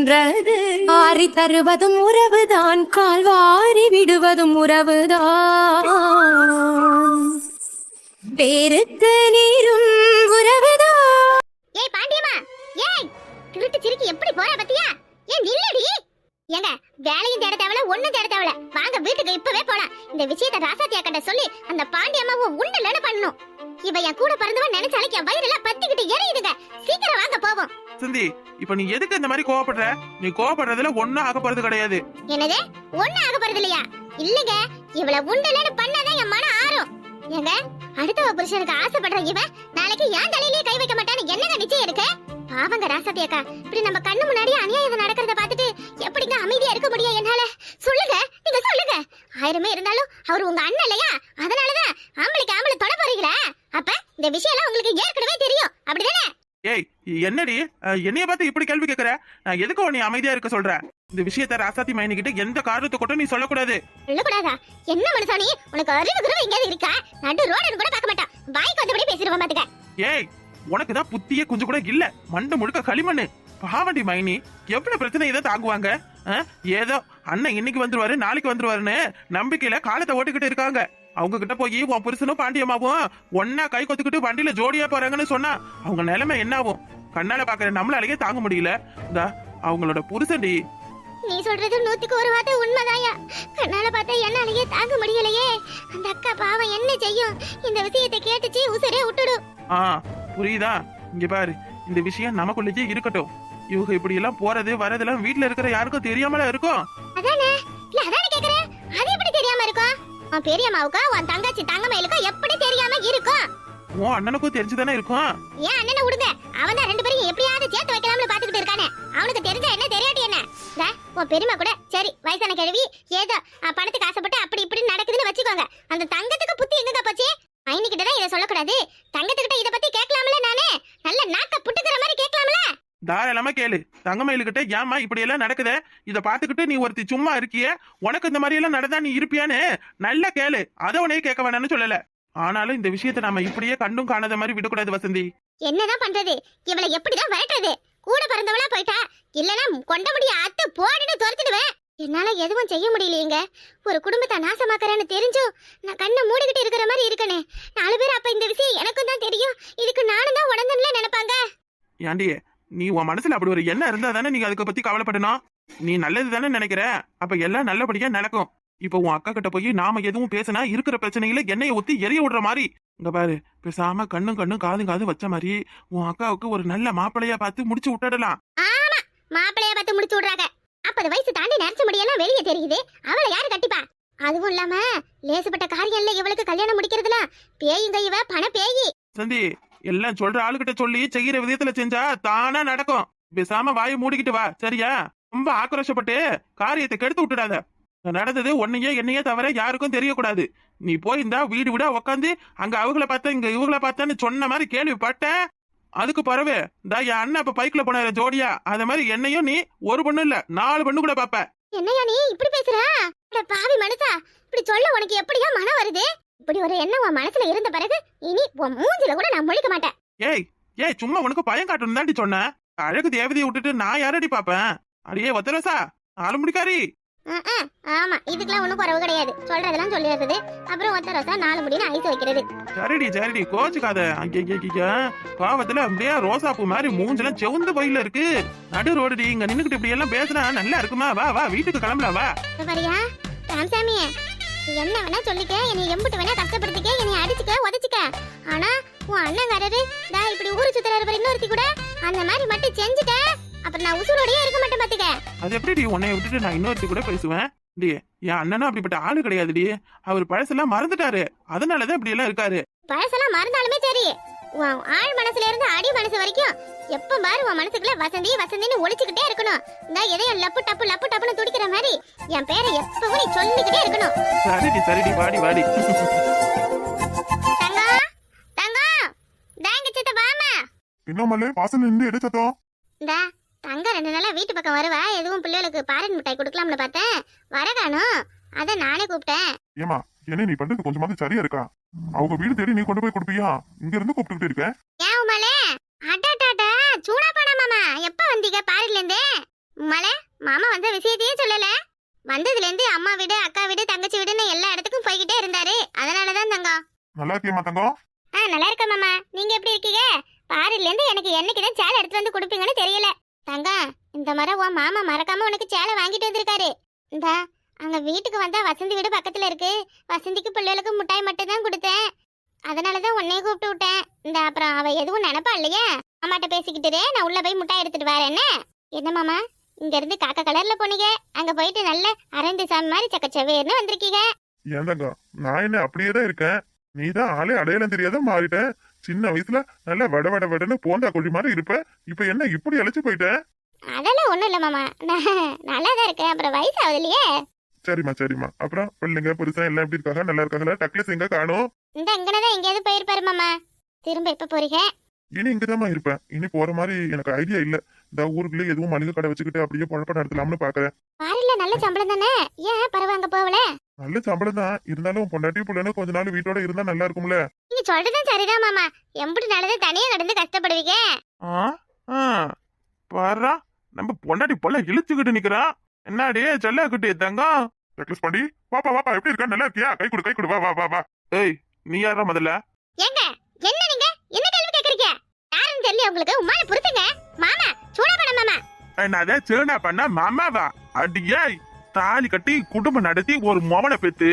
நின்றது. ஆறி தருவதும் உறவுதான் கால் வாரி விடுவதும் உறவுதான். பேருக்கு நீரும் உறவுதான். ஏய் பாண்டியம்மா ஏய் திருட்டு சிரிக்கி எப்படி போற பத்தியா? ஏன் நில்லடி. ஏங்க வேலையும் தேட தேவல ஒண்ணும் தேட தேவல. வாங்க வீட்டுக்கு இப்பவே போலாம். இந்த விஷயத்த ராசாத்தியா கிட்ட சொல்லி அந்த பாண்டியம்மாவை உண்டலன்னு பண்ணணும். இவ என் கூட பிறந்தவன் நினைச்சாலே என் வயிறெல்லாம் பத்திக்கிட்டு எரியுதுங்க. சீக்கிரம் வாங்க போவோம். சிந்தி இப்ப நீ எதுக்கு இந்த மாதிரி கோவப்படுற? நீ கோவப்படுறதுல ஒண்ணும் ஆக போறது கிடையாது. என்னது? ஒண்ணு ஆக போறது இல்லையா? இல்லங்க இவள உண்டலன்னு பண்ணாதான் என் மனம் ஆறும். ஏங்க அடுத்தவ புருஷனுக்கு ஆசைப்படுற இவன் நாளைக்கு ஏன் தலையிலேயே கை வைக்க மாட்டான்னு என்னங்க நிச்சயம் இருக்கு? பாவங்க ராசாத்தி அக்கா இப்படி நம்ம கண்ணு முன்னாடி அநியாயம் நடக்கிறத பார்த்துட்டு எப்படிங்க அமைதியா இருக்க முடியும் என்னால? சொல்லுங்க நீங்க சொல்லுங்க. ஆயிரமே இருந்தாலும் அவர் உங்க அண்ணன் இல்லையா? அதனாலதான் ஆம்பளைக்கு ஆம்பளை தொட போறீங்களா. அப்ப இந்த விஷயம் எல்லாம் உங்களுக்கு ஏற்கனவே தெரியும். அப்படிதானே? ஏய் என்னடி? என்னைய பார்த்து இப்படி கேள்வி கேக்குற? நான் எதுக்கு உன்னை அமைதியா இருக்க சொல்றேன் இந்த விஷயத்த ராசாத்தி மைனிக்கிட்ட எந்த காரணத்தை கூட நீ சொல்லக்கூடாது. சொல்லக்கூடாதா? என்ன மனுஷானி உனக்கு அறிவு குருவு எங்கேயாவது இருக்கா? நடு ரோடு கூட பார்க்க மாட்டான் வாய்க்கு வந்தபடி பேசிடுவான் பாத்துக்க. ஏய் உனக்கு தான் புத்தியே கொஞ்சம் கூட இல்ல. மண்டை முழுக்க களிமண்ணு. பாவண்டி மைனி எவ்வளவு பிரச்சனை இதை தாங்குவாங்க? ஏதோ அண்ணன் இன்னைக்கு வந்துருவாரு நாளைக்கு வந்துருவாருன்னு நம்பிக்கையில காலத்தை ஓட்டிக்கிட்டு இருக்காங்க. அவங்க கிட்ட போய் உன் புருஷனும் பாண்டியம்மாவும் ஒன்னா கை கொத்துக்கிட்டு வண்டியில ஜோடியா போறாங்கன்னு சொன்னா அவங்க நிலைமை என்ன ஆகும் கண்ணால பாக்குற நம்மளாலேயே தாங்க முடியல. இந்தா அவங்களோட புருஷன்டி. நீ சொல்றது நூத்துக்கு ஒரு வார்த்தை உண்மைதாயா கண்ணால பார்த்தா என்னாலயே தாங்க முடியலையே. அந்த அக்கா பாவம் என்ன செய்யும்? இந்த விஷயத்தை கேட்டுச்சு உசுரே விட்டுடும் ஆ புரியுதா? இங்க பாரு இந்த விஷயம் நமக்குள்ளேயே இருக்கட்டும். இவங்க இப்படி எல்லாம் போறது வரதெல்லாம் வீட்ல இருக்கிற யாருக்கும் தெரியாமல இருக்கும்? உன் பெரியம்மாவுக்கா உன் தங்கச்சி தங்கமயிலுக்கா எப்படி தெரியாம இருக்கும்? உன் அண்ணனுக்கும் தெரிஞ்சுதானே இருக்கும்? ஏன் அண்ணனை விடுங்க அவன் தான் ரெண்டு பேரும் எப்படியாவது சேர்த்து வைக்கலாம்னு பாத்துக்கிட்டு இருக்கானே. அவனுக்கு தெரிஞ்சா என்ன தெரியாட்டி என்ன? உன் பெரியம்மா கூட சரி வயசான கிழவி ஏதோ பணத்துக்கு ஆசைப்பட்டு அப்படி இப்படி நடக்குதுன்னு வச்சுக்கோங்க. அந்த தங்கத்துக்கு புத்தி எங்க போச்சு? மைனிக்கிட்ட தான் இதை சொல்லக்கூடாது. தங்கத்துக்கிட்ட இத பத்தி கேட்கலாம்ல நானே. நல்ல நாக்க தாராளமா கேளு. தங்கமயிலுகிட்ட ஏமா இப்படி எல்லாம் நடக்குதே? இத பாத்துக்கிட்டு நீ ஒருத்தி சும்மா இருக்கியே? உனக்கு இந்த மாதிரி எல்லாம் நடந்தா நீ இருப்பியான்னு? நல்லா கேளு. அத உனையே கேட்க வேணாம்னு சொல்லல. ஆனாலும் இந்த விஷயத்தை நாம இப்படியே கண்டும் காணாத மாதிரி விடக்கூடாது வசந்தி. என்னதான் பண்றது? இவளை எப்படிதான் விரட்டுறது? கூட பிறந்தவளா போயிட்டா? இல்லனா கொண்ட முடிய அத்து போடுன்னு துரத்திடுவேன். என்னால எதுவும் செய்ய முடியலையேங்க. ஒரு குடும்பத்தை நாசமாக்கறேன்னு தெரிஞ்சும் நான் கண்ணை மூடிக்கிட்டு இருக்கிற மாதிரி இருக்கனே. நாலு பேர் அப்ப இந்த விஷயம் எனக்கும் தான் தெரியும். இதுக்கு நானும் தான் உடந்தன்ல நினைப்பாங்க. ஏண்டியே நீ உன் மனசுல அப்படி ஒரு எண்ணம் இருந்தா தானே நீங்க அதுக்கு பத்தி கவலைப்படணும்? நீ நல்லது தானே நினைக்கிற? அப்ப எல்லாம் நல்லபடியா நடக்கும். இப்போ உன் அக்கா கிட்ட போய் நாம எதுவும் பேசினா இருக்கிற பிரச்சனைகளை எண்ணெயை ஊத்தி எரிய விடுற மாதிரி. இங்க பாரு பேசாம கண்ணும் கண்ணும் காதும் காதும் வச்ச மாதிரி உன் அக்காவுக்கு ஒரு நல்ல மாப்பிளையா பார்த்து முடிச்சு விட்டுடலாம். ஆமா மாப்பிளைய பார்த்து முடிச்சு விடுறாங்க. நாற்பது வயசு தாண்டி நரைச்ச முடியெல்லாம் வெளியே தெரியுது. அவளை யாரு கட்டிப்பா? அதுவும் இல்லாம லேசுப்பட்ட காரியம் இல்ல இவளுக்கு கல்யாணம் முடிக்கிறதுல. பேயுங்க இவ பண பேயி. சந்தி எல்லாம் சொல்ற ஆளுகிட்ட சொல்லி செய்யற விதத்துல செஞ்சா தானா நடக்கும். பேசாம வாயை மூடிக்கிட்டு வா சரியா? ரொம்ப ஆக்ரோஷப்பட்டு காரியத்தை கெடுத்து விட்டுடாத. நடந்தது ஒன்னையே என்னையே தவிர யாருக்கும் தெரியக்கூடாது. நீ போய் வீடு விட உக்காந்து அங்க அவங்கள பார்த்தா இங்க இவங்கள பார்த்தான்னு சொன்ன மாதிரி கேள்விப்பட்ட அதுக்கு பரவு இந்த என் அண்ணன் இப்ப பைக்ல போனாரு ஜோடியா. அத மாதிரி என்னையும் நீ ஒரு பொண்ணு இல்ல நாலு பொண்ணு கூட பாப்ப என்னையா நீ இப்படி பேசுற? பாவி மனுஷா இப்படி சொல்ல உனக்கு எப்படியா மனம் வருது? இப்படி ஒரு எண்ணம் உன் மனசுல இருந்த பிறகு இனி உன் மூஞ்சில கூட நான் முழிக்க மாட்டேன். ஏய் ஏய் சும்மா உனக்கு பயம் காட்டணும் தாண்டி சொன்னேன் அழகு தேவதையை விட்டுட்டு நான் யாரடி பாப்பேன்? அடியே ஒத்தரசா ஆளு முடிக்காரி. ஆமா இதுக்கெல்லாம் ஒண்ணும் குறவு கிடையாது. சொல்றதெல்லாம் சொல்லிடுறது. அப்புறம் ஒத்த ரோசா நாலு முடின்னு ஐஸ் வைக்கிறது. சரிடி சரிடி கோச்சுக்காத. ஐயா பாவத்துல அப்படியே ரோசா பூ மாதிரி மூஞ்செல்லாம் செவுந்து பையில இருக்கு. நடு ரோடுடி இங்க நின்னுக்கிட்டு இப்படி எல்லாம் பேசுனா நல்லா இருக்குமா? வா வா வீட்டுக்கு கிளம்பலாம் வா. நீ என்ன வேணா சொல்லிக்க என்னை எம்புட்டு வேணா கஷ்டப்படுத்திக்க என்னை அடிச்சுக்க உதச்சிக்க. ஆனா உன் அண்ணங்காரரு டா இப்படி ஊரு சுத்துறாரு இன்னொருத்தி கூட அந்த மாதிரி மட்டும் செஞ்சுட்ட அப்புறம் நான் உசுரோடயே இருக்க மாட்டேன் பாத்துக்க. அது எப்படிடி உன்னை விட்டுட்டு நான் இன்னொருத்தி கூட பேசுவேன்? டி என் அண்ணனும் அப்படிப்பட்ட ஆளு கிடையாதுடி. அவர் பழசெல்லாம் மறந்துட்டாரு. அதனாலதான் இப்படி எல்லாம் இருக்காரு. பழசெல்லாம் மறந்தாலுமே சரி. உன் ஆழ் மனசுல இருந்து அடி மனசு வரைக்கும் எப்ப பாரு உன் மனசுக்குள்ள வசந்தி வசந்தின்னு ஒழிச்சுக்கிட்டே இருக்கணும். இந்த எதையும் லப்பு டப்பு லப்பு டப்புன்னு துடிக்கிற மாதிரி என் பேரை எப்பவும் நீ சொல்லிக்கிட்டே இருக்கணும். சரிடி சரிடி வாடி வாடி. தங்கம் தங்கம் தாங்க சித்த வாமா என்ன மல்லு வாசல் நின்று எடு சத்தம் இந்த தங்க ரெண்டு நாளா வீட்டு பக்கம் வருவா. எதுவும் பிள்ளைகளுக்கு பாரன் மிட்டாய் கொடுக்கலாம்னு பார்த்தேன். வர காணும். அத நானே கூப்பிட்டேன். ஏமா என்ன நீ பண்றது கொஞ்சமாவது சரியா இருக்கா? அவங்க வீடு தேடி நீ கொண்டு போய் கொடுப்பியா? இங்க இருந்து கூப்பிட்டுக்கிட்டு இருக்க. ஏன் உமாலே சூடா போனா மாமா எப்ப வந்தீங்க பாரில இருந்தே மலை மாமா வந்த விஷயத்தையே சொல்லல. வந்ததுல இருந்து அம்மா வீடு அக்கா வீடு தங்கச்சி வீடுன்னு எல்லா இடத்துக்கும் போய்கிட்டே இருந்தாரு. அதனாலதான் தங்கம் நல்லா இருக்கியம்மா தங்கம் ஆ நல்லா இருக்கேன் மாமா. நீங்க எப்படி இருக்கீங்க? பாரில இருந்து எனக்கு என்னைக்கு தான் சேலை எடுத்து வந்து கொடுப்பீங்கன்னு தெரியல. தங்கம் இந்த முறை உன் மாமா மறக்காம உனக்கு சேலை வாங்கிட்டு வந்திருக்காரு. இந்தா அங்க வீட்டுக்கு வந்தா வசந்தி வீடு பக்கத்துல இருக்கு. வசந்திக்கு பிள்ளைகளுக்கு முட்டாய் மட்டும் தான் கொடுத்தேன். அதனாலதான் உன்னைய கூப்பிட்டு விட்டேன். இந்த அப்புறம் அவ எதுவும் நினைப்பா இல்லையா? அம்மாட்ட பேசிக்கிட்டு நான் உள்ள போய் முட்டாய் எடுத்துட்டு வரேன் என்ன? என்ன மாமா? இங்க இருந்து காக்கா கலர்ல போனீங்க. அங்க போயிட்டு நல்ல அரந்து சாமி மாதிரி சக்கச்சவேர்னு வந்திருக்கீங்க. ஏன் தங்கம் நான் என்ன அப்படியே தான் இருக்கேன்? நீ தான் ஆளே அடையாளம் தெரியாத மாறிட்டேன் சின்ன வயசுல நல்லா வட வட வடன்னு போந்தா கொடி மாதிரி இருப்ப. இப்ப என்ன இப்படி அழைச்சு போயிட்டேன் அதெல்லாம் ஒண்ணும் இல்ல மாமா. நான் நல்லா தான் இருக்கேன். அப்புறம் வயசு ஆகுது இல்லையே? சரிம்மா சரிம்மா. அப்புறம் பிள்ளைங்க புருஷன் எல்லாம் எப்படி இருக்காங்க? நல்லா இருக்காங்களா? டக்லஸ் எங்க? காணும் இந்த இங்கனதான் எங்கேயாவது போயிருப்பாரு மாமா. திரும்ப எப்ப போறீங்க? இனி இங்கதாம்மா இருப்பேன். இனி போற மாதிரி எனக்கு ஐடியா இல்ல. இந்த ஊருக்குள்ளே எதுவும் மளிகை கடை வச்சுக்கிட்டு அப்படியே பழப்ப நடத்தலாம்னு பாக்குறேன். பாரில நல்ல சம்பளம் தானே? ஏன் பரவ அங்க போகல? நல்ல சம்பளம் தான். இருந்தாலும் பொண்டாட்டி பிள்ளைன்னு கொஞ்ச நாள் வீட்டோட இருந்தா நல்லா இருக்கும்ல. நீங்க சொல்றதும் சரிதான் மாமா. எம்புட்டு நல்லது தனியா கடந்து கஷ்டப்படுவீங்க. பாரா நம்ம பொண்டாட்டி பொல்ல இழுத்துக்கிட்டு நிக்கிறான் என்னடி செல்ல குட்டி தங்கம். டக்லஸ் பாண்டி வாப்பா வாப்பா எப்படி இருக்கா? நல்லா இருக்கியா? கை கொடு கை கொடு வா வா வா வா. ஏய் நீ யாரா முதல்ல? ஏங்க என்ன நீங்க? என்ன கேள்வி கேக்குறீங்க? யாருன்னு தெரியல உங்களுக்கு உமால புரித்துங்க மாமா சூடாபட மாமா. என்னதே சேனா பண்ண மாமாவா? அடியே தாலி கட்டி குடும்பம் நடத்தி ஒரு மோவனை பெத்து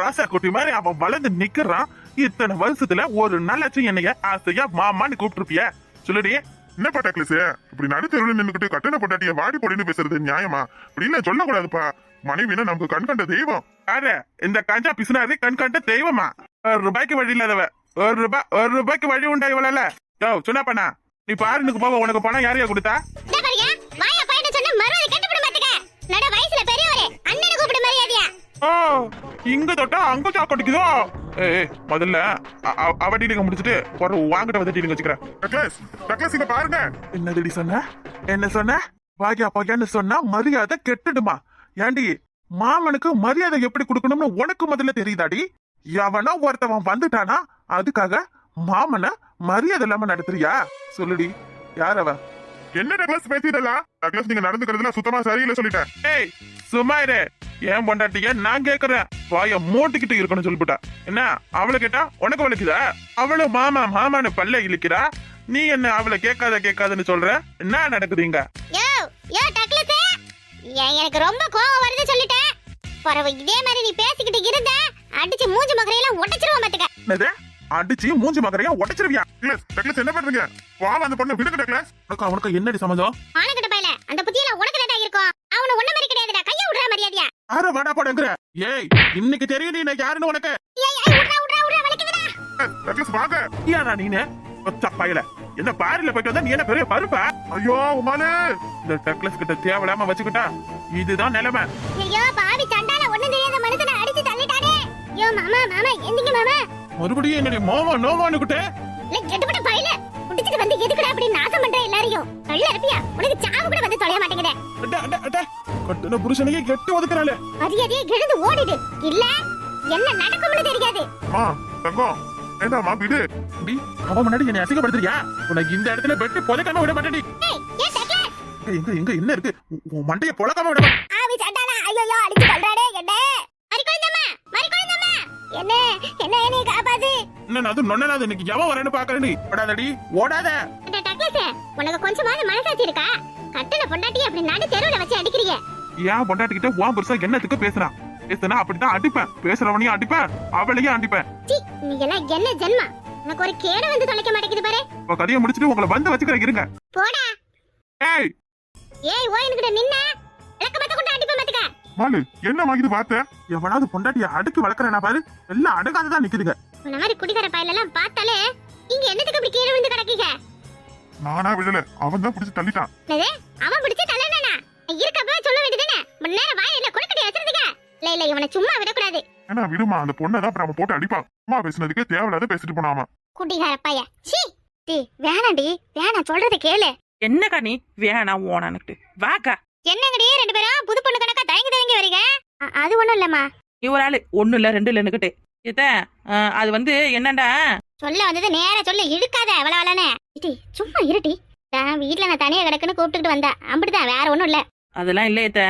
ராசா குட்டி மாதிரி அவன் வளர்ந்து நிக்கிறான். இத்தனை வருஷத்துல ஒரு நாளாச்சும் என்னைய ஆசையா மாமான்னு கூப்பிட்டுருப்பிய. சொல்லுடி என்னப்பா டக்லஸ் இப்படி நடுத்தெருவில் நின்னுக்கிட்டு கட்டண பொண்டாட்டிய வாடி பொடின்னு பேசுறது நியாயமா? இப்படி இல்ல சொல்லக்கூடாதுப்பா. மனைவினா நமக்கு கண் கண்ட தெய்வம். யாரு இந்த கஞ்சா பிசுனாரு கண் கண்ட தெய்வமா? ஒரு ரூபாய்க்கு வழி இல்லாதவ. ஒரு ரூபாய் ஒரு ரூபாய்க்கு வழி உண்டா இவளல? யோ சொன்னா பண்ணா. நீ பாருனுக்கு போவ உனக்கு பணம் யாரையா கொடுத்தா? ஓ இங்க தொட்டா அங்க சாக்கடிக்குதோ ஏய் முதல்ல அவ டீலிங்க முடிச்சிட்டு ஒரு வாங்கிட்ட வந்து டீலிங் வச்சுக்கிறேன். டக்லஸ் டக்லஸ் இங்க பாருங்க. என்னதுடி சொன்ன? என்ன சொன்ன? பாக்கியா பாக்கியான்னு சொன்னா மரியாதை கெட்டுடுமா? ஏண்டி மாமனுக்கு மரியாதை எப்படி கொடுக்கணும்னு உனக்கு முதல்ல தெரியுதாடி? எவனோ ஒருத்தவன் வந்துட்டானா அதுக்காக மாமனை மரியாதை இல்லாம நடத்துறியா? சொல்லுடி யார் அவன் என்ன டக்லஸ் பேசிடலாம் டக்லஸ் நீங்க நடந்துக்கிறதுல சுத்தமா சரியில்லை சொல்லிட்டேன். ஏய் சும்மா இரு. ஏன் பொண்டாட்டிய நான் கேக்குறேன். வாய மூட்டிக்கிட்டு இருக்கணும் சொல்லிவிட்டா. என்ன? அவளை கேட்டா உனக்கு வலிக்குதா? அவளு மாமா மாமான்னு பல்ல இழுக்கிறா. நீ என்ன அவளை கேட்காத கேட்காதன்னு சொல்ற? என்ன நடக்குதுங்க எனக்கு ரொம்ப கோவம் வருது சொல்லிட்டேன். பரவ இதே மாதிரி நீ பேசிக்கிட்டு இருந்த அடிச்சு மூஞ்சி மகரையெல்லாம் உடைச்சிருவோம் பாத்துக்க. அடிச்சு மூஞ்சி மகரையா உடைச்சிருவியா? டக்லஸ் என்ன பண்றீங்க? வா அந்த பொண்ணை விடுங்க டக்லஸ் உனக்கு அவனுக்கு என்னடி சம்மதம் ஆனக்கிட்ட பையல அந்த புத்தியெல்லாம் உனக்கு தான் இருக்கும். அவன ஒண்ணு மாதிரி கிடையாதுடா. கைய விடுற மரியாதையா? யார வாடா போடுங்கிற ஏய் இன்னைக்கு தெரியும் நீ யாருன்னு உனக்கு. வாங்க யாரா நீனு? பயல. என்ன பாரில போயிட்டு வந்தா நீ என்ன பெரிய பருப்பா? ஐயோ உமாலே இந்த டக்லஸ் கிட்ட தேவையில்லாம வச்சுக்கிட்டா இதுதான் நிலைமை. ஐயோ பாவி சண்டால ஒண்ணும் தெரியாத மனுஷனை அடிச்சு தள்ளிட்டானே. ஐயோ மாமா மாமா எந்திங்க மாமா. மறுபடியும் என்னடி மோமா நோமான்னுகிட்டே இல்ல கெட்டுப்பட்ட குடிச்சிட்டு வந்து எதுக்குடா அப்படி நாசம் பண்ற எல்லாரையும்? கள்ள இருப்பியா உனக்கு சாவு கூட வந்து தொலைய மாட்டேங்குதே. அட, அட, அட. கட்டுன புருஷனையே கெட்டு ஒதுக்குறாளே. மரியாதையை கிழந்து ஓடிடு. இல்ல என்ன நடக்கும்னு தெரியாது. மா தங்கம் வேண்டாமா விடு. டி, அவன் முன்னாடி என்னை அசிங்கப்படுத்துறியா? உனக்கு இந்த இடத்துல பெட்டு புதைக்காம விட மாட்டேடி ஏய் ஏன் டக்ல எங்க எங்க என்ன இருக்கு? உன் மண்டைய புழக்காம விட. ஆவி சண்டால ஐயோ அடிச்சு கொல்றாடே என்ன? மரி குழந்தம்மா மரி குழந்தம்மா என்ன என்ன என்னை காப்பாத்து? என்ன அது நொன்னது இன்னைக்கு எவன் வரேன்னு பாக்குறேன் ஓடாதடி ஓடாத. அட டக்லஸ் உனக்கு கொஞ்சமாவது மனசாட்சி இருக்கா? கட்டுன பொண்டாட்டி அப்படி நடு தெருவுல வச்சு அடிக்கிறீங்க. ஏன் பொண்டாட்டிக்கிட்ட உன் புருஷா என்னத்துக்கு பேசுறான்? பேசுனா அப்படித்தான் அடிப்பேன். பேசுறவனையும் அடிப்பேன். அவளையும் அடிப்பேன். நீ எல்லாம் என்ன ஜென்மா? உனக்கு ஒரு கேடு வந்து தொலைக்க மாட்டேங்குது பாரு. இப்ப கதையை முடிச்சிட்டு உங்களை வந்து வச்சுக்கிறேன் இருங்க. போடா. ஏய்! ஏய் ஓ என்கிட்ட நின்ன. மாலு என்ன வாங்கிட்டு பார்த்த? எவனாவது பொண்டாட்டிய அடுக்கி வளர்க்கறேனா பாரு? எல்லாம் அடங்காததான் நிக்குதுங்க. உன்ன மாதிரி குடிகார பயலெல்லாம் பார்த்தாலே நீங்க என்னத்துக்கு இப்படி கீழே விழுந்து கிடக்கீங்க? நானா விடல அவன் தான் பிடிச்சு தள்ளிட்டான். என்னது? அவன் பிடிச்சு தள்ளனா இருக்கப்ப சொல்ல வேண்டியதுதானே? முன்ன நேரம் வாயில குடுக்கடி வச்சிருந்தீங்க. இல்ல இல்ல இவனை சும்மா விடக்கூடாது. ஏன்னா விடுமா அந்த பொண்ணை தான் அப்புறம் போட்டு அடிப்பான். அம்மா பேசுனதுக்கே தேவையில்லாத பேசிட்டு போனாமா குடிகார பைய. சீ டி வேணாண்டி வேணாம் சொல்றத கேளு. என்னக்கா நீ? வேணாம் ஓனானுக்கிட்டு வாக்கா. என்னங்கடி ரெண்டு பேரும் புது பொண்ணு கணக்கா தயங்கி தயங்கி வரீங்க? அ- அது ஒண்ணும் இல்லம்மா. ஒரு ஆளு. ஒண்ணு இல்ல ரெண்டு இல்லைன்னுக்கிட்டு இத அது வந்து என்னடா சொல்ல வந்தது நேரா சொல்ல இழுக்காத அவளவளனே இடி சும்மா இருட்டி நான் வீட்ல நான் தனியா கிடக்குன்னு கூப்பிட்டுக்கிட்டு வந்தா. அப்படிதான் வேற ஒண்ணும் இல்ல. அதெல்லாம் இல்லையத்த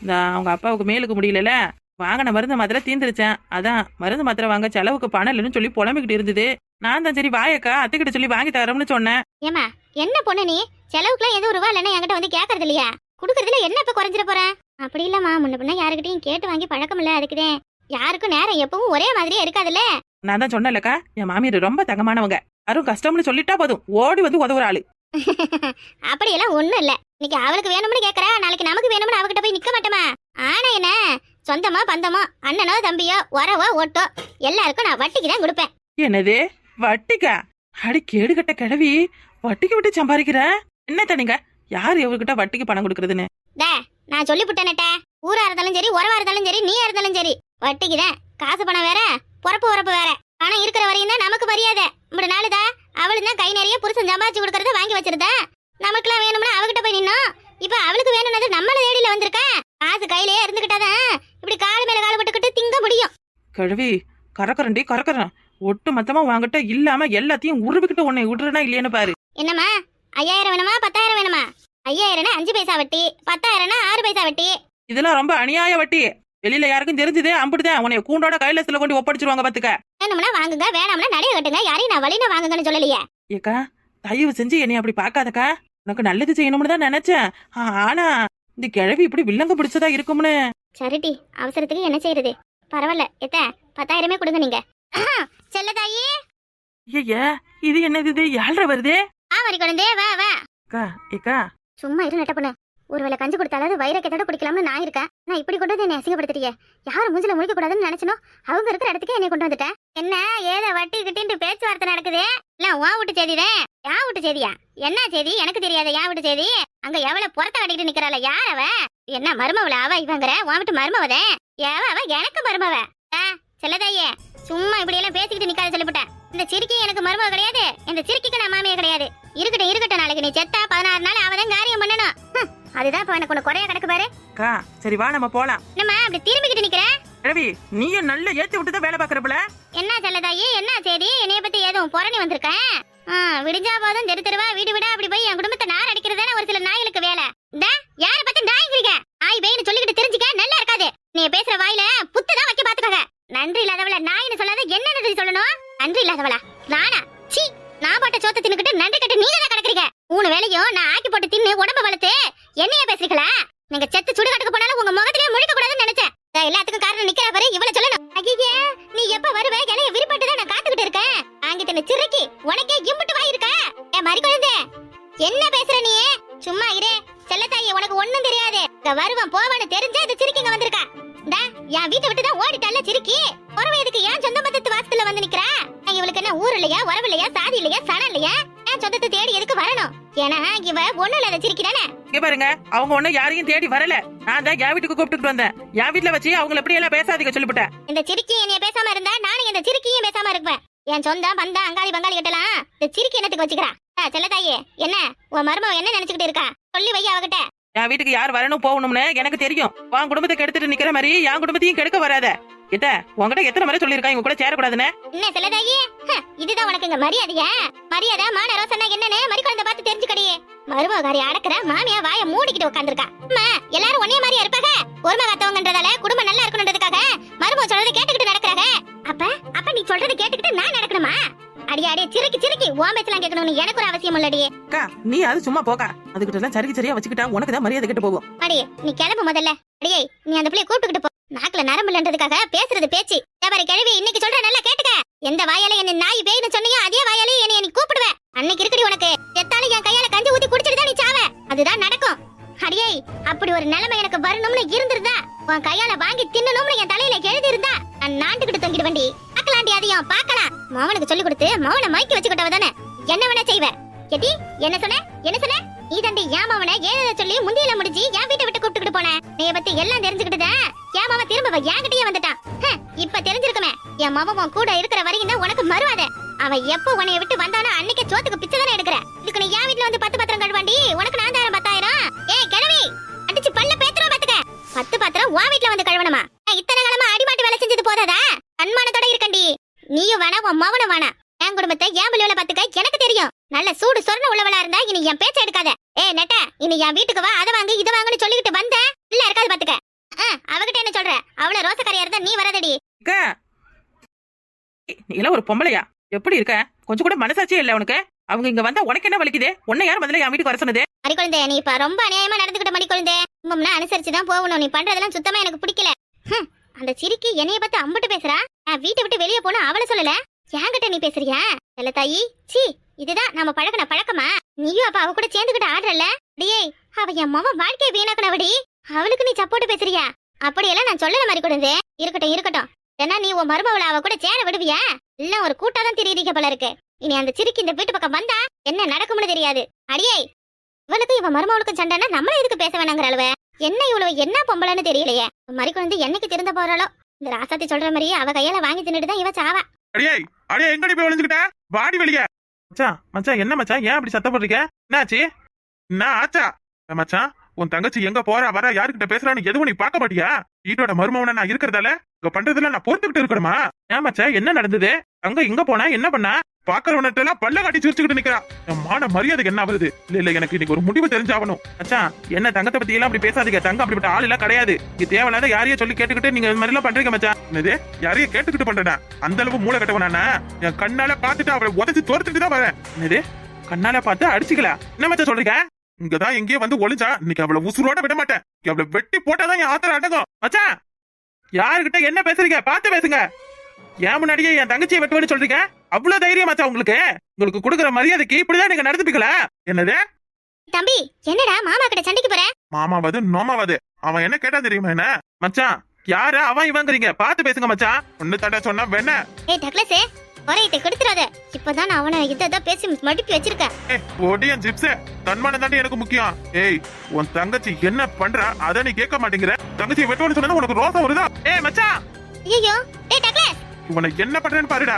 இந்த அவங்க அப்பாவுக்கு மேலுக்கு முடியலல வாங்கின மருந்து மாத்திரை தீந்துருச்சேன் அதான் மருந்து மாத்திரை வாங்க செலவுக்கு பணம் இல்லைன்னு சொல்லி புலம்பிக்கிட்டு இருந்தது. நான் தான் சரி வாயக்கா அத்தைக்கிட்ட சொல்லி வாங்கி தரோம்னு சொன்னேன். ஏமா என்ன பொண்ணு நீ? செலவுக்குலாம் எதுவும் ரூபா இல்லைன்னா என்கிட்ட வந்து கேட்கறது இல்லையா? குடுக்கறதுல என்ன இப்ப குறைஞ்சிட போறேன் அப்படி இல்லம்மா முன்ன பின்ன யாருக்கிட்டையும் கேட்டு வாங்கி பழக்கம் இல்ல அதுக்குதே. யாருக்கும் நேரம் எப்பவும் ஒரே மாதிரியே இருக்காதுல்ல? நான் தான் சொன்னேன்லக்கா என் மாமியார் ரொம்ப தங்கமானவங்க. யாரும் கஷ்டம்னு சொல்லிட்டா போதும். ஓடி வந்து உதவுற ஆளு. அப்படியெல்லாம் ஒண்ணும் இல்ல. இன்னைக்கு அவளுக்கு வேணும்னு கேக்குறா நாளைக்கு நமக்கு வேணும்னு அவகிட்ட போய் நிக்க மாட்டோமா? ஆனா என்ன? சொந்தமா பந்தமோ அண்ணனோ தம்பியோ உறவோ ஓட்டோ எல்லாருக்கும் நான் வட்டிக்கு தான் கொடுப்பேன். என்னது? வட்டிக்கா? அடி கேடுகட்ட கிழவி வட்டிக்கு விட்டு சம்பாதிக்கிற? என்ன நீங்க? யார் இவர்கிட்ட வட்டிக்கு பணம் கொடுக்கறதுன்னு? நான் சொல்லி புட்டேனட்ட ஊரா இருந்தாலும் சரி உறவா இருந்தாலும் சரி நீயா இருந்தாலும் சரி. வட்டிக்கு தான். காசு பணம் வேற பொறப்பு உறப்பு வேற. பணம் இருக்கிற வரையும் தான் நமக்கு மரியாதை. இப்படி நாளுதா அவளு தான் கை நிறைய புருஷன் சம்பாதிச்சு கொடுக்கறத வாங்கி வச்சிருந்தா. நமக்குலாம் வேணும்னா அவகிட்ட போய் நின்னோம். இப்ப அவளுக்கு வேணும்னது நம்மள தேடியில வந்திருக்க? காசு கையிலேயே இருந்துகிட்டாதான் இப்படி கால் மேல கால் விட்டுக்கிட்டு திங்க முடியும். கிழவி கறக்கறண்டி கறக்கறேன் ஒட்டு மொத்தமா வாங்கிட்ட இல்லாம எல்லாத்தையும் உருவிக்கிட்டு உன்னை விடுறனா இல்லையான்னு பாரு. என்னம்மா? ஐயாயிரம் வேணுமா பத்தாயிரம் வேணுமா? ஐயாயிரம்னா அஞ்சு பைசா வட்டி பத்தாயிரம்னா ஆறு பைசா வட்டி. இதெல்லாம் ரொம்ப அநியாய வட்டி. வெளியில யாருக்கும் தெரிஞ்சது அம்பிட்டுதான் உன்னை கூண்டோட கையில சில கொண்டு ஒப்படைச்சிருவாங்க பாத்துக்க. வேணும்னா வாங்குங்க வேணாம்னா நடைய கட்டுங்க. யாரையும் நான் வழியில வாங்குங்கன்னு சொல்லலையே. ஏக்கா தயவு செஞ்சு என்னை அப்படி பார்க்காதக்கா. உனக்கு நல்லது செய்யணும்னு தான் நினைச்சேன். ஆ- ஆனா இந்த கிழவி இப்படி வில்லங்க பிடிச்சதா இருக்கும்னு. சரிட்டி அவசரத்துக்கு என்ன செய்யறது பரவாயில்ல எத்த பத்தாயிரமே கொடுங்க நீங்க. செல்லதாயி. ஐயா இது என்னது இது ஏழ்ரை வருதே? ஆமாரி குழந்தே வா வா. அக்கா ஏக்கா சும்மா இரு நட்ட பொண்ணு. ஒருவேளை கஞ்சி கொடுத்தாலாவது கெட்டோட குடிக்கலாம்னு நான் இருக்கேன். நான் இப்படி கொண்டு வந்து என்னை அசிங்கப்படுத்துறீங்க யாரும் மூஞ்சில முழிக்க கூடாதுன்னு நினைச்சனோ? அவங்க இருக்கிற இடத்துக்கு என்னை கொண்டு வந்துட்டேன் என்ன ஏதோ வட்டி கிட்டின்ட்டு பேச்சுவார்த்தை நடக்குது? இல்ல உன் வீட்டு செய்திதே? யா வீட்டு செய்தியா? என்ன செய்தி? எனக்கு தெரியாத யா வீட்டு செய்தி? அங்க எவ்வளவு புறத்த கட்டிட்டு நிக்கிறாள யார் அவ? என்ன மருமவள அவ இவங்கிற? உன் வீட்டு மருமவதே? எவ அவ? எனக்கு மருமவ. ஆ, செல்லதாயே. சும்மா இப்படி எல்லாம் பேசிக்கிட்டு நிக்காத சொல்லிவிட்டேன் இந்த சிரிக்கி எனக்கு மருமவ கிடையாது. இந்த சிரிக்கிக்கு நான் மாமியா கிடையாது. இருக்கட்டும் இருக்கட்டும் நாளைக்கு. நீ செத்தா பதினாறு நாள் அவதான் காரியம் பண்ணணும். அதுதான் இப்ப எனக்கு ஒண்ணு குறைய கிடக்கு பாரு. அக்கா சரி வா நம்ம போலாம். என்னம்மா அப்படி திரும்பிக்கிட்டு நிக்கிற? கிழவி நீயும் நல்ல ஏத்தி விட்டு தான் வேலை பாக்குறப்பல என்ன செல்லதாயி என்ன செய்தி என்னைய பத்தி ஏதும் புறணி வந்திருக்கேன் விடிஞ்சா போதும் தெரு தெருவா வீடு வீடா அப்படி போய் என் குடும்பத்தை நார் அடிக்கிறதானே ஒரு சில நாய்களுக்கு வேலை. இந்த யார பத்தி நாய்ங்கிறீங்க நாய் பேய்னு சொல்லிக்கிட்டு தெரிஞ்சுக்க நல்லா இருக்காது. நீ பேசுற வாயில புத்து தான் வைக்க பாத்துக்கோங்க நன்றி இல்லாதவள நாயின்னு சொல்லாத என்ன நன்றி சொல்லணும்? நன்றி இல்லாதவளா? நானா? சீ நான் பாட்ட சோத்த தின்னுக்கிட்டு நன்றி கட்டு நீங்க தான் கிடக்குறீங்க. மூணு வேலையும் நான் ஆக்கி போட்டு தின்னு உடம்ப வளர்த்து என்னைய பேசுறீங்களா? நீங்க செத்து சுடுகாட்டுக்கு போனாலும் உங்க முகத்திலேயே முழிக்க கூடாதுன்னு நினைச்சேன் எல்லாத்துக்கும் காரணம் நிக்கிற பாரு இவ்வளவு சொல்லணும். ஐயே நீ எப்ப வருவே? இலைய விருப்பட்டு தான் நான் காத்துக்கிட்டு இருக்கேன். வாங்கி தன்னை சிறுக்கி உனக்கே சொந்தத்தை தேடி எதுக்கு வரணும்? ஏன்னா இவ ஒண்ணும் இல்லாத சிரிக்கி தானே இங்க பாருங்க அவங்க ஒண்ணும் யாரையும் தேடி வரல. நான் தான் என் வீட்டுக்கு கூப்பிட்டு வந்தேன். என் வீட்டுல வச்சு அவங்கள எப்படி எல்லாம் பேசாதீங்க சொல்லிவிட்டேன். இந்த சிரிக்கி என்னைய பேசாம இருந்தா நானும் இந்த சிரிக்கியும் பேசாம இருப்பேன். என் சொந்தம் பந்தம் அங்காளி பங்காளி கிட்டலாம் இந்த சிரிக்கி என்னத்துக்கு வச்சுக்கிறா? ஆ, செல்லத்தாயே என்ன? உன் மருமக என்ன நினைச்சுக்கிட்டு இருக்கா? சொல்லி வை அவகிட்ட. என் வீட்டுக்கு யார் வரணும் போகணும்னு எனக்கு தெரியும். உன் குடும்பத்தை கெடுத்துட்டு நிக்கிற மாதிரி என் குடும்பத்தையும் கெடுக்க வராத. உங்ககிட்ட எத்தனை முறை சொல்லியிருக்கா இவங்க கூட சேரக்கூடாதுன்னு? என்ன செல்லதாயே? இதுதான் உனக்கு இங்க மரியாதையா? மரியாதை மான ரோசனா என்னன்னு மறி குழந்தை பார்த்து தெரிஞ்சுக்கடியே. மருமகாரி அடக்குற மாமியா வாய மூடிக்கிட்டு உட்காந்துருக்கா அம்மா எல்லாரும் ஒன்னே மாதிரியா இருப்பாங்க ஒருமை காத்தவங்கன்றதால குடும்பம் நல்லா இருக்கணுன்றதுக்காக மருமக சொல்றதை கேட்டுக்கிட்டு நடக்கிறாங்க அப்ப அப்ப நீ சொல்றதை கேட்டுக்கிட்டு நான் நடக்கணுமா? அடியே அடியே சிரிக்கி சிரிக்கி ஓம் பேச்சலாம் கேட்கணும்னு எனக்கு ஒரு அவசியம் இல்லடியே அக்கா நீ அது சும்மா போக்கா. அதுகிட்ட எல்லாம் சரிக்கு சரியா வச்சுக்கிட்டா உனக்கு தான் மரியாதை கிட்ட போகும். அடியே நீ கிளம்பு முதல்ல. அடியே நீ அந்த பிள்ளைய கூப்பிட்டுக்கிட்டு நாக்குல நரம்பு இல்லன்றதுக்காக பேசுறது பேச்சு. வியாபாரி கிழவி இன்னைக்கு சொல்ற நல்லா கேட்டுக்க. எந்த வாயால என்ன நாய் பேய்னு சொன்னியோ அதே வாயாலே என்னைய நீ கூப்பிடுவேன் அன்னைக்கு இருக்குடி உனக்கு. செத்தாலும் என் கையால கஞ்சி ஊத்தி குடிச்சிட்டு நீ சாவ. அதுதான் நடக்கும். அடியே அப்படி ஒரு நிலைமை எனக்கு வரணும்னு இருந்திருந்தா உன் கையால வாங்கி தின்னணும்னு என் தலையில எழுதி இருந்தா நான் நாண்டுகிட்டு தொங்கிட்டு வண்டி பார்க்கலாண்டி அதையும் பார்க்கலாம். மௌனுக்கு சொல்லி கொடுத்து மௌன மயக்கி வச்சுக்கிட்டவ தானே. என்ன வேணா செய்வ. எடி என்ன சொன்ன? என்ன சொன்ன? இதண்டி ஏன் அவனை ஏழை சொல்லி முந்தியில முடிஞ்சு என் வீட்டை விட்டு கூப்பிட்டுக்கிட்டு போன நீ பத்தி எல்லாம் தெரிஞ்சுக்கிட்டுதான் ஏமாவ திரும்ப என்கிட்டயே வந்துட்டான். ஹ, இப்ப தெரிஞ்சிருக்குமே. என் மாமாவும் கூட இருக்கிற வரைக்கும் தான் உனக்கு மறுவாத அவன் எப்போ உன்னைய விட்டு வந்தானோ அன்னைக்கு சோத்துக்கு பிச்சை தானே எடுக்கிற. இதுக்கு நீ என் வீட்டுல வந்து பத்து பத்திரம் கழுவாண்டி? உனக்கு நான் தரேன் பத்தாயிரம்? ஏய் கிழவி! அடிச்சு பல்ல பேத்துறோம் பாத்துக்க. பத்து பாத்திரம் உன் வீட்டுல வந்து கழுவணுமா? இத்தனை காலமா அடிமாட்டு வேலை செஞ்சது போதாதா? அன்மானத்தோட இருக்கண்டி. நீயும் வேணா உன் மவனும் வேணா. என் குடும்பத்தை என் பிள்ளைகளை பாத்துக்க. எனக்கு தெரியும். நல்ல சூடு சொரண உள்ளவளா இருந்தா இனி என் பேச்ச எடுக்காத. ஏ நெட்ட இனி என் வீட்டுக்கு வா அதை வாங்கு இதை வாங்குன்னு சொல்லிக்கிட்டு வந்த? இல்ல இருக்காது பாத்துக்க. அவகிட்ட என்ன சொல்ற? அவள ரோசக்காரியா இருந்தா நீ வரதடி. அக்கா. நீ எல்லாம் ஒரு பொம்பளையா? எப்படி இருக்க? கொஞ்சம் கூட மனசாட்சியே இல்ல உனக்கு? அவங்க இங்க வந்தா உனக்கு என்ன வலிக்குது? உன்னை யார் முதல்ல என் வீட்டுக்கு வர சொன்னது? மறி குழந்தை நீ இப்ப ரொம்ப அநியாயமா நடந்துகிட்ட மணி குழந்தை. கும்பம்னா அனுசரிச்சு தான் போகணும். நீ பண்றதெல்லாம் சுத்தமா எனக்கு பிடிக்கல. அந்த சிரிக்கி என்னைய பார்த்து அம்புட்டு பேசுறா? நான் வீட்டை விட்டு வெளியே போனா அவள சொல்லல. என்கிட்ட நீ பேசுறியா? இல்ல தாயி சீ இதுதான் நம்ம பழகுன பழக்கமா? நீயும் அப்ப அவ கூட சேர்ந்துகிட்டு ஆடுறல அடியே அவ என் மாமன் வாழ்க்கையை வீணாக்குனவடி. அவளுக்கு நீ சப்போர்ட் பேசுறியா? அப்படியெல்லாம் நான் சொல்லல மாதிரி கொடுந்தே இருக்கட்டும் இருக்கட்டும். ஏன்னா நீ உன் மருமவள அவ கூட சேர விடுவியா? இல்ல ஒரு கூட்டாதான் தெரியுதீங்க போல இருக்கு. இனி அந்த சிரிக்கு இந்த வீட்டு பக்கம் வந்தா என்ன நடக்கும்னு தெரியாது. அடியே இவளுக்கு இவன் மருமவளுக்கும் சண்டைனா நம்மள எதுக்கு பேச வேணாங்கிற அளவு? என்ன இவ்வளவு என்ன பொம்பளைன்னு தெரியலையே. மறி குழந்தை என்னைக்கு திருந்த போறாளோ? இந்த ராசாத்தி சொல்ற மாதிரி அவ கையால வாங்கி தின்னுட்டு தான் இவ சாவா. அடியே அடியே எங்கடி போய் ஒளிஞ்சுக்கிட்ட வாடி வெளியே. மச்சான் மச்சான் என்ன மச்சான்? ஏன் அப்படி சத்தப்படுறீங்க என்னாச்சு? என்ன ஆச்சா? மச்சான் உன் தங்கச்சி எங்க போறா வர யாருக்கிட்ட பேசுறான்னு எதுவும் நீ பார்க்க மாட்டியா? வீட்டோட மருமவன நான் இருக்கிறதால இங்க பண்றதுல நான் பொறுத்துக்கிட்டு இருக்கணுமா? ஏமாச்சா என்ன நடந்தது? அங்க இங்க போனா என்ன பண்ணா? பாக்குறவன்ட்ட எல்லாம் பல்ல காட்டி சிரிச்சுக்கிட்டு நிக்கிறா. என் மான மரியாதைக்கு என்ன வருது இல்ல இல்ல எனக்கு இன்னைக்கு ஒரு முடிவு தெரிஞ்சாகணும். அச்சா என்ன தங்கத்தை பத்தி எல்லாம் அப்படி பேசாதீங்க. தங்கம் அப்படிப்பட்ட ஆள் எல்லாம் கிடையாது. இது தேவையில்லாத யாரையும் சொல்லி கேட்டுக்கிட்டு நீங்க இந்த மாதிரி எல்லாம் பண்றீங்க மச்சா. என்னது? யாரையும் கேட்டுக்கிட்டு பண்றேனா? அந்த அளவு மூளை கட்டவனா என் கண்ணால பாத்துட்டு அவளை உதச்சு தோர்த்துட்டு தான் வரேன். என்னது? கண்ணால பார்த்து அடிச்சுக்கல? என்ன மச்சா சொல்றீங்க? இங்கதான் எங்கேயோ வந்து ஒளிஞ்சா இன்னைக்கு அவளை உசுரோட விட மாட்டேன். அவளை வெட்டி போட்டாதான் என் ஆத்திரம் அடங்கும். மச்சான் யாருகிட்ட என்ன பேசுறீங்க? பார்த்து பேசுங்க. ஏன் முன்னாடியே என் தங்கச்சியை வெட்டுவேன்னு சொல்றீங்க? அவ்வளவு தைரியம் மச்சான் உங்களுக்கு? உங்களுக்கு கொடுக்குற மரியாதைக்கு இப்படிதான் நீங்க நடந்துப்பீங்களா? என்னது? தம்பி என்னடா மாமா கிட்ட சண்டைக்கு போற? மாமாவது நோமாவது? அவன் என்ன கேட்டா தெரியுமா என்ன? மச்சான் யாரு? அவன் இவங்கிறீங்க. பார்த்து பேசுங்க மச்சான். ஒண்ணு தடை சொன்னா வேண ஏய் டக்ளஸே குறையிட்ட கெடுத்துறாத. இப்பதான் அவனை இதை பேசி மடுப்பி வச்சிருக்கேன். ஏய் ஒடியன் ஜிப்ஸே தன்மானம் தாண்டி எனக்கு முக்கியம். ஏய் உன் தங்கச்சி என்ன பண்றா? அத நீ கேட்க மாட்டேங்கிற. தங்கச்சி வெட்டுவன்னு சொன்னா உனக்கு ரோசம் வருதா? ஏய் மச்சான்! ஐயோ ஏய் டக்ளஸ்! இவனை என்ன பண்றேன்னு பாருடா.